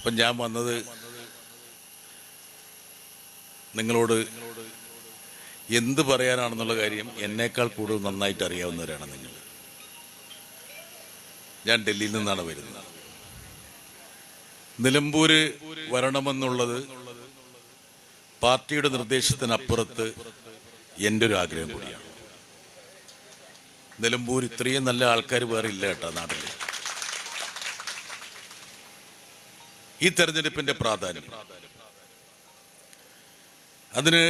അപ്പം ഞാൻ വന്നത് നിങ്ങളോട് എന്ത് പറയാനാണെന്നുള്ള കാര്യം എന്നേക്കാൾ കൂടുതൽ നന്നായിട്ട് അറിയാവുന്നവരാണ് നിങ്ങൾ. ഞാൻ ഡൽഹിയിൽ നിന്നാണ് വരുന്നത്. നിലമ്പൂര് വരണമെന്നുള്ളത് പാർട്ടിയുടെ നിർദ്ദേശത്തിനപ്പുറത്ത് എന്റെ ഒരു ആഗ്രഹം കൂടിയാണ്. നിലമ്പൂർ ഇത്രയും നല്ല ആൾക്കാർ വേറെ ഇല്ല കേട്ടോ നാട്ടിൽ ഈ തെരഞ്ഞെടുപ്പിന്റെ പ്രാധാന്യം. അതിന്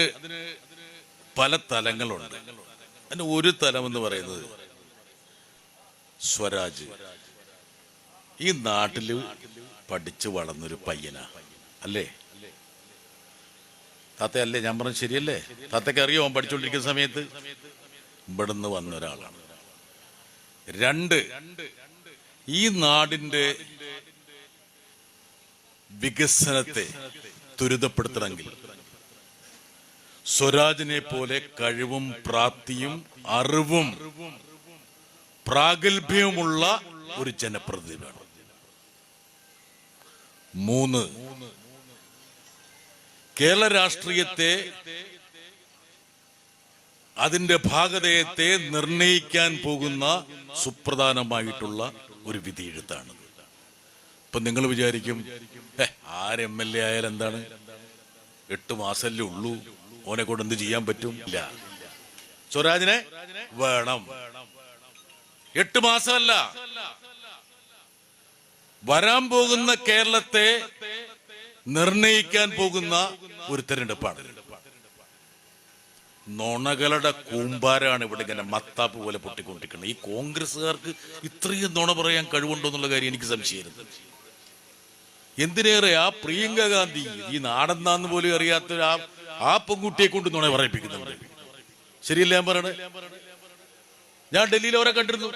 പല തലങ്ങളുണ്ട്. അതിന് ഒരു തലം എന്ന് പറയുന്നത് സ്വരാജ്. ഈ നാട്ടിൽ പഠിച്ചു വളർന്നൊരു പയ്യനാ. അല്ലേ? തത്ത അല്ലേ ഞാൻ പറഞ്ഞത് ശരിയല്ലേ? താത്തയ്ക്ക് അറിയോ പഠിച്ചുകൊണ്ടിരിക്കുന്ന സമയത്ത്? ഇവിടുന്ന് വന്ന ഒരാളാണ്. രണ്ട് ഈ നാടിന്റെ വികസനത്തെ ത്വരിതപ്പെടുത്തണമെങ്കിൽ. സ്വരാജിനെ പോലെ കഴിവും പ്രാപ്തിയും അറിവും പ്രാഗൽഭ്യവുമുള്ള ഒരു ജനപ്രതിനിധി വേണം. മൂന്ന് കേരള രാഷ്ട്രീയത്തെ അതിന്റെ ഭാഗതയത്തെ നിർണയിക്കാൻ പോകുന്ന സുപ്രധാനമായിട്ടുള്ള ഒരു വിധിയെഴുത്താണ്. ഇപ്പൊ നിങ്ങൾ വിചാരിക്കും "ഹെ, ആര് എം എൽ എ ആയാലും എന്താണ്? എട്ട് മാസല്ലേ ഉള്ളൂ. ഓനെ കൊണ്ട് എന്ത് ചെയ്യാൻ പറ്റും? ഇല്ല. സ്വരാജിനെ വേണം. എട്ട് മാസമല്ല. വരാൻ പോകുന്ന കേരളത്തെ നിർണയിക്കാൻ പോകുന്ന ഒരു തെരഞ്ഞെടുപ്പാണ്. നുണകളുടെ കൂമ്പാരാണ് ഇവിടെ ഇങ്ങനെ മത്താപ്പ് പോലെ പൊട്ടിക്കൊണ്ടിരിക്കുന്നത്. ഈ കോൺഗ്രസ്സുകാർക്ക് ഇത്രയും നുണ പറയാൻ കഴിവുണ്ടോ എന്നുള്ള കാര്യം എനിക്ക് സംശയമായിരുന്നു. എന്തിനേറെ ആ പ്രിയങ്ക ഗാന്ധി? ഈ നാടെന്താന്ന് പോലും അറിയാത്ത ആ ആ പെൺകുട്ടിയെ കൊണ്ട് നുണ പറയിപ്പിക്കുന്നുണ്ട്. ശരിയല്ല ഞാൻ പറയണേ ഞാൻ ഡൽഹിയിൽ അവരെ കണ്ടിരുന്നു.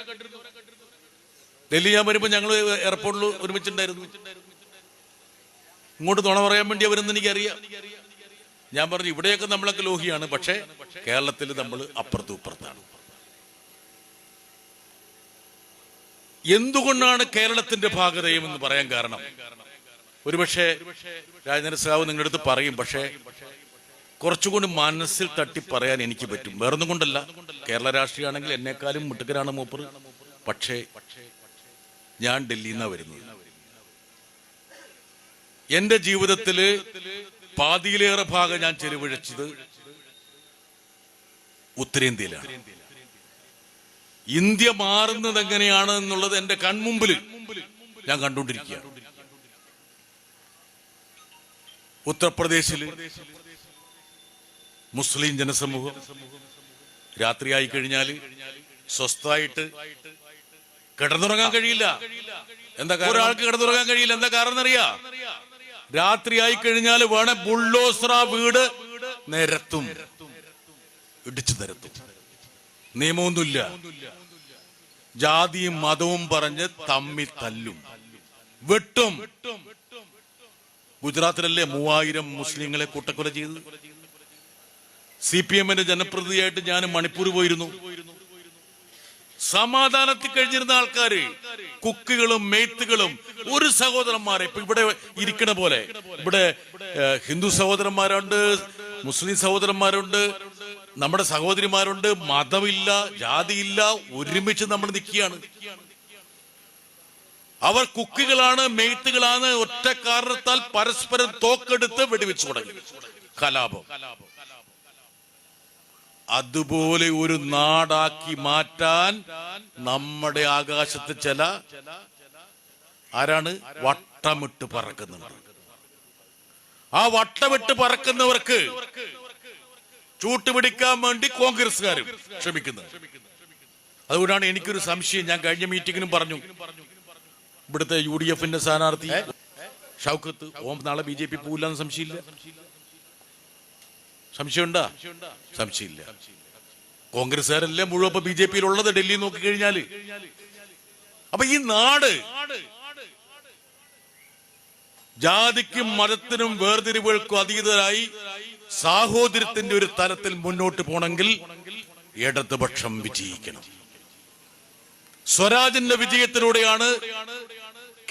ഡൽഹി ഞാൻ വരുമ്പോ ഞങ്ങൾ എയർപോർട്ടിൽ ഒരുമിച്ചുണ്ടായിരുന്നു. ഇങ്ങോട്ട് നുണ പറയാൻ വേണ്ടി അവരെന്ന് എനിക്കറിയാം. ഞാൻ പറഞ്ഞു ഇവിടെയൊക്കെ നമ്മളൊക്കെ ലോഹിയാണ് പക്ഷേ കേരളത്തിൽ നമ്മൾ അപ്പുറത്തും ഇപ്പുറത്താണ്. എന്തുകൊണ്ടാണ് കേരളത്തിന്റെ ഭാഗതയും എന്ന് പറയാൻ കാരണം? ഒരുപക്ഷെ രാജേന്ദ്ര സാവ് നിങ്ങളുടെ അടുത്ത് പറയും പക്ഷേ കുറച്ചുകൊണ്ട് മനസ്സിൽ തട്ടി പറയാൻ എനിക്ക് പറ്റും. വേറൊന്നും കൊണ്ടല്ല. കേരള രാഷ്ട്രീയമാണെങ്കിൽ എന്നെക്കാളും മുട്ടുകരാണ് മൂപ്പർ. പക്ഷേ ഞാൻ ഡൽഹിയിൽ നിന്നാണ് വരുന്നത്. എന്റെ ജീവിതത്തിൽ പാതിയിലേറെ ഭാഗം ഞാൻ ചെലവഴിച്ചത് ഉത്തരേന്ത്യയിലാണ്. ഇന്ത്യ മാറുന്നത് എങ്ങനെയാണ് എന്നുള്ളത് എന്റെ കൺമുമ്പിൽ ഞാൻ കണ്ടുകൊണ്ടിരിക്കുകയാണ്. ഉത്തർപ്രദേശിൽ മുസ്ലിം ജനസമൂഹം രാത്രിയായി കഴിഞ്ഞാൽ സ്വസ്ഥമായിട്ട് കിടന്നുറങ്ങാൻ കഴിയില്ല. എന്താ? ഒരാൾക്ക് കിടന്നുറങ്ങാൻ കഴിയില്ല. എന്താ കാരണം അറിയാ രാത്രിയായി കഴിഞ്ഞാൽ വേണേ ബുള്ളോസ്ര വീട് നിരത്തും. ഇടിച്ചു നിരത്തും. നിയമമൊന്നുമില്ല. ജാതിയും മതവും പറഞ്ഞ് തമ്മി തല്ലും. വെട്ടും. ഗുജറാത്തിലല്ലേ മൂവായിരം മുസ്ലിങ്ങളെ കൂട്ടക്കൊല ചെയ്തത്? സി പി എമ്മിന്റെ ജനപ്രതിനിധിയായിട്ട് ഞാൻ മണിപ്പൂർ പോയിരുന്നു. സമാധാനത്തിൽ കഴിഞ്ഞിരുന്ന ആൾക്കാര് കുക്കുകളും മെയ്ത്തുകളും ഒരു സഹോദരന്മാരെ ഇപ്പൊ ഇവിടെ ഇരിക്കണ പോലെ ഇവിടെ ഹിന്ദു സഹോദരന്മാരുണ്ട് മുസ്ലിം സഹോദരന്മാരുണ്ട് നമ്മുടെ സഹോദരിമാരുണ്ട് മതമില്ല ജാതിയില്ല ഒരുമിച്ച് നമ്മൾ നിൽക്കുകയാണ്. അവർ കുക്കികളാണ് മെയ്ത്തുകളാണ് ഒറ്റ കാരണത്താൽ പരസ്പരം തോക്കെടുത്ത് വെടിവെച്ചു തുടങ്ങി. കലാപം. അതുപോലെ ഒരു നാടാക്കി മാറ്റാൻ നമ്മുടെ ആകാശത്ത് ചില ആരാണ്? വട്ടമിട്ട് പറക്കുന്നുണ്ട്. ആ വട്ടമിട്ട് പറക്കുന്നവർക്ക് ചൂട്ടുപിടിക്കാൻ വേണ്ടി കോൺഗ്രസ്സുകാരും ശ്രമിക്കുന്നത് അതുകൊണ്ടാണ് എനിക്കൊരു സംശയം. ഞാൻ കഴിഞ്ഞ മീറ്റിങ്ങിനും പറഞ്ഞു. ഇവിടുത്തെ യു ഡി എഫിന്റെ സ്ഥാനാർത്ഥി. ഷൗക്കത്ത് ഓം നാളെ ബി ജെ പി പോവില്ലെന്ന് സംശയമില്ല. സംശയമുണ്ടാ? സംശയമില്ല. കോൺഗ്രസ്സുകാരെല്ലാം മുഴുവൻ ബി ജെ പിയിൽ ഉള്ളത് ഡൽഹി നോക്കി കഴിഞ്ഞാൽ. അപ്പൊ ഈ നാട് ജാതിക്കും മതത്തിനും വേർതിരിവുകൾക്കും അതീതരായി സാഹോദര്യത്തിന്റെ ഒരു തലത്തിൽ മുന്നോട്ട് പോണെങ്കിൽ ഇടതുപക്ഷം വിജയിക്കണം. സ്വരാജിന്റെ വിജയത്തിലൂടെയാണ്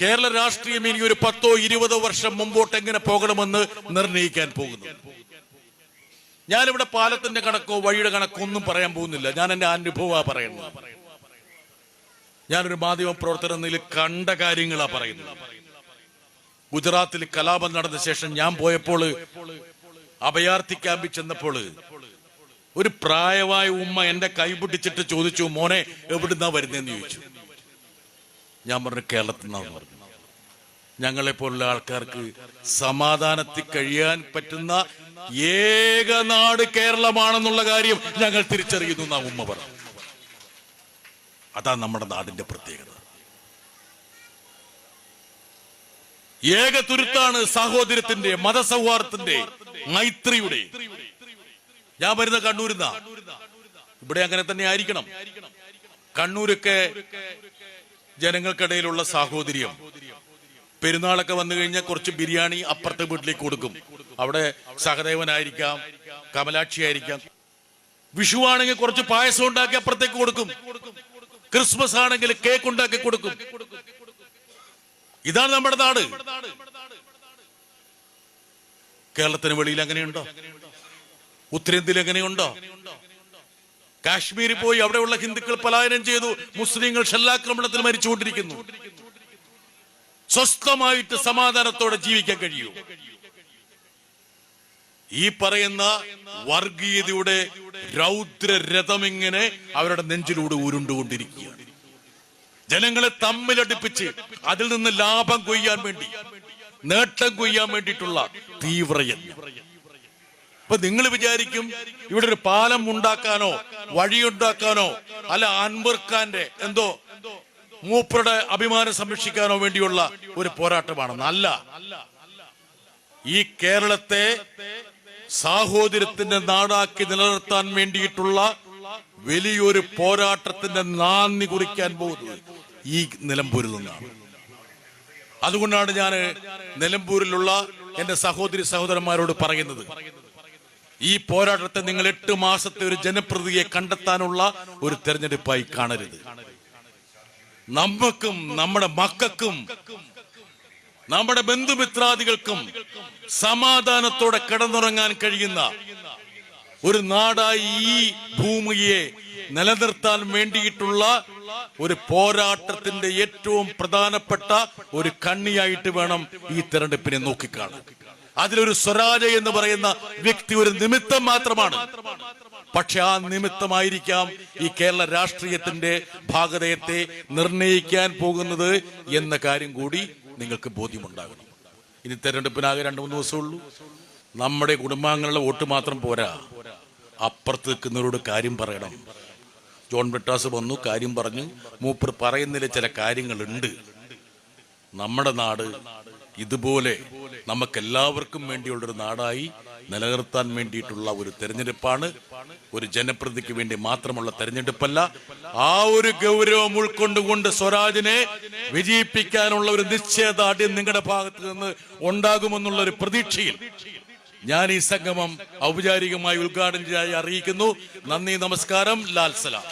കേരള രാഷ്ട്രീയം ഇനി ഒരു പത്തോ ഇരുപതോ വർഷം മുമ്പോട്ട് എങ്ങനെ പോകണമെന്ന് നിർണയിക്കാൻ പോകുന്നു ഞാനിവിടെ പാലത്തിന്റെ കണക്കോ വഴിയുടെ കണക്കോ ഒന്നും പറയാൻ പോകുന്നില്ല. ഞാൻ എന്റെ അനുഭവ പറയുന്നത്. ഞാനൊരു മാധ്യമ പ്രവർത്തനം നിലയിൽ കണ്ട കാര്യങ്ങളാ പറയുന്നത്. ഗുജറാത്തിൽ കലാപം നടന്ന ശേഷം ഞാൻ പോയപ്പോൾ അഭയാർത്ഥി ക്യാമ്പിൽ ചെന്നപ്പോൾ ഒരു പ്രായമായ ഉമ്മ എന്റെ കൈ പിടിച്ചിട്ട് ചോദിച്ചു മോനെ എവിടുന്നാ വരുന്നതെന്ന് ചോദിച്ചു. ഞാൻ പറഞ്ഞു കേരളത്തിൽ നിന്നാണ് പറഞ്ഞു ഞങ്ങളെ പോലുള്ള ആൾക്കാർക്ക് സമാധാനത്തിൽ കഴിയാൻ പറ്റുന്ന ഏക നാട് കേരളമാണെന്നുള്ള കാര്യം ഞങ്ങൾ തിരിച്ചറിയുന്നു എന്നാ ഉമ്മ പറഞ്ഞു. അതാ നമ്മുടെ നാടിന്റെ പ്രത്യേകത. ഏക തുരുത്താണ് സാഹോദര്യത്തിന്റെ മതസൗഹാർദ്ദത്തിന്റെ മൈത്രിയുടെ ഞാൻ വരുന്ന കണ്ണൂരിന്നാ. ഇവിടെ അങ്ങനെ തന്നെ ആയിരിക്കണം. കണ്ണൂരൊക്കെ ജനങ്ങൾക്കിടയിലുള്ള സാഹോദര്യം. പെരുന്നാളൊക്കെ വന്നു കഴിഞ്ഞാൽ കുറച്ച് ബിരിയാണി അപ്പുറത്തെ വീട്ടിലേക്ക് കൊടുക്കും. അവിടെ സഹദേവനായിരിക്കാം കമലാക്ഷി ആയിരിക്കാം. വിഷു ആണെങ്കിൽ കുറച്ച് പായസം ഉണ്ടാക്കി അപ്പുറത്തേക്ക് കൊടുക്കും. ക്രിസ്മസ് ആണെങ്കിൽ കേക്ക് ഉണ്ടാക്കി കൊടുക്കും. ഇതാണ് നമ്മുടെ നാട്. കേരളത്തിന് വെളിയിൽ അങ്ങനെയുണ്ടോ? ഉത്തരേന്ത്യയിൽ എങ്ങനെയുണ്ടോ കാശ്മീരിൽ പോയി അവിടെയുള്ള ഹിന്ദുക്കൾ പലായനം ചെയ്തു മുസ്ലിങ്ങൾ ഷെല്ലാക്രമണത്തിൽ മരിച്ചുകൊണ്ടിരിക്കുന്നു. സ്വസ്ഥമായിട്ട് സമാധാനത്തോടെ ജീവിക്കാൻ കഴിയൂ. ഈ പറയുന്ന വർഗീയതയുടെ രൗദ്ര രഥം ഇങ്ങനെ അവരുടെ നെഞ്ചിലൂടെ ഉരുണ്ടുകൊണ്ടിരിക്കുകയാണ് ജനങ്ങളെ തമ്മിലടിപ്പിച്ച് അതിൽ നിന്ന് ലാഭം കൊയ്യാൻ വേണ്ടി നേട്ടം കൊയ്യാൻ വേണ്ടിയിട്ടുള്ള തീവ്രയത്നം ഇപ്പൊ നിങ്ങൾ വിചാരിക്കും ഇവിടെ ഒരു പാലം ഉണ്ടാക്കാനോ വഴിയുണ്ടാക്കാനോ അല്ല അൻവർ ഖാന്റെ എന്തോ മൂപ്പറുടെ അഭിമാനം സംരക്ഷിക്കാനോ വേണ്ടിയുള്ള ഒരു പോരാട്ടമാണ്. അല്ല. ഈ കേരളത്തെ സാഹോദര്യത്തിന്റെ നാടാക്കി നിലനിർത്താൻ വേണ്ടിയിട്ടുള്ള വലിയൊരു പോരാട്ടത്തിന്റെ നാന്ദി കുറിക്കാൻ പോകുന്നത് ഈ നിലമ്പൂരിൽ നിന്നാണ്. അതുകൊണ്ടാണ് ഞാൻ നിലമ്പൂരിലുള്ള എന്റെ സഹോദരി സഹോദരന്മാരോട് പറയുന്നത്. ഈ പോരാട്ടത്തെ നിങ്ങൾ എട്ട് മാസത്തെ ഒരു ജനപ്രതിയെ കണ്ടെത്താനുള്ള ഒരു തെരഞ്ഞെടുപ്പായി കാണരുത്. നമുക്കും നമ്മുടെ മക്കൾക്കും നമ്മുടെ ബന്ധുമിത്രാദികൾക്കും സമാധാനത്തോടെ കിടന്നുറങ്ങാൻ കഴിയുന്ന ഒരു നാടായി ഈ ഭൂമിയെ നിലനിർത്താൻ വേണ്ടിയിട്ടുള്ള ഒരു പോരാട്ടത്തിന്റെ ഏറ്റവും പ്രധാനപ്പെട്ട ഒരു കണ്ണിയായിട്ട് വേണം ഈ തെരഞ്ഞെടുപ്പിനെ നോക്കിക്കാണാൻ. അതിലൊരു സ്വരാജ എന്ന് പറയുന്ന വ്യക്തി ഒരു നിമിത്തം മാത്രമാണ്. പക്ഷെ ആ നിമിത്തമായിരിക്കാം ഈ കേരള രാഷ്ട്രീയത്തിന്റെ ഭാഗതയത്തെ നിർണയിക്കാൻ പോകുന്നത് എന്ന കാര്യം കൂടി നിങ്ങൾക്ക് ബോധ്യമുണ്ടാകണം. ഇനി തെരഞ്ഞെടുപ്പിനാകെ രണ്ടു മൂന്ന് ദിവസമുള്ളൂ നമ്മുടെ കുടുംബാംഗങ്ങളുടെ വോട്ട് മാത്രം പോരാ. അപ്പുറത്ത് നിൽക്കുന്നവരോട് കാര്യം പറയണം. ജോൺ ബ്രിട്ടാസ് വന്നു കാര്യം പറഞ്ഞു. മൂപ്പർ പറയുന്നതിൽ ചില കാര്യങ്ങളുണ്ട്. നമ്മുടെ നാട് ഇതുപോലെ നമുക്കെല്ലാവർക്കും വേണ്ടിയുള്ളൊരു നാടായി നിലനിർത്താൻ വേണ്ടിയിട്ടുള്ള ഒരു തെരഞ്ഞെടുപ്പാണ്. ഒരു ജനപ്രതിക്ക് വേണ്ടി മാത്രമുള്ള തെരഞ്ഞെടുപ്പല്ല. ആ ഒരു ഗൗരവം ഉൾക്കൊണ്ടുകൊണ്ട് സ്വരാജിനെ വിജയിപ്പിക്കാനുള്ള ഒരു നിശ്ചയദാർഢ്യം നിങ്ങളുടെ ഭാഗത്ത് നിന്ന് ഉണ്ടാകുമെന്നുള്ള ഒരു പ്രതീക്ഷയിൽ ഞാൻ ഈ സംഗമം ഔപചാരികമായി ഉദ്ഘാടനം ചെയ്യായി അറിയിക്കുന്നു. നന്ദി നമസ്കാരം. ലാൽ സലാം.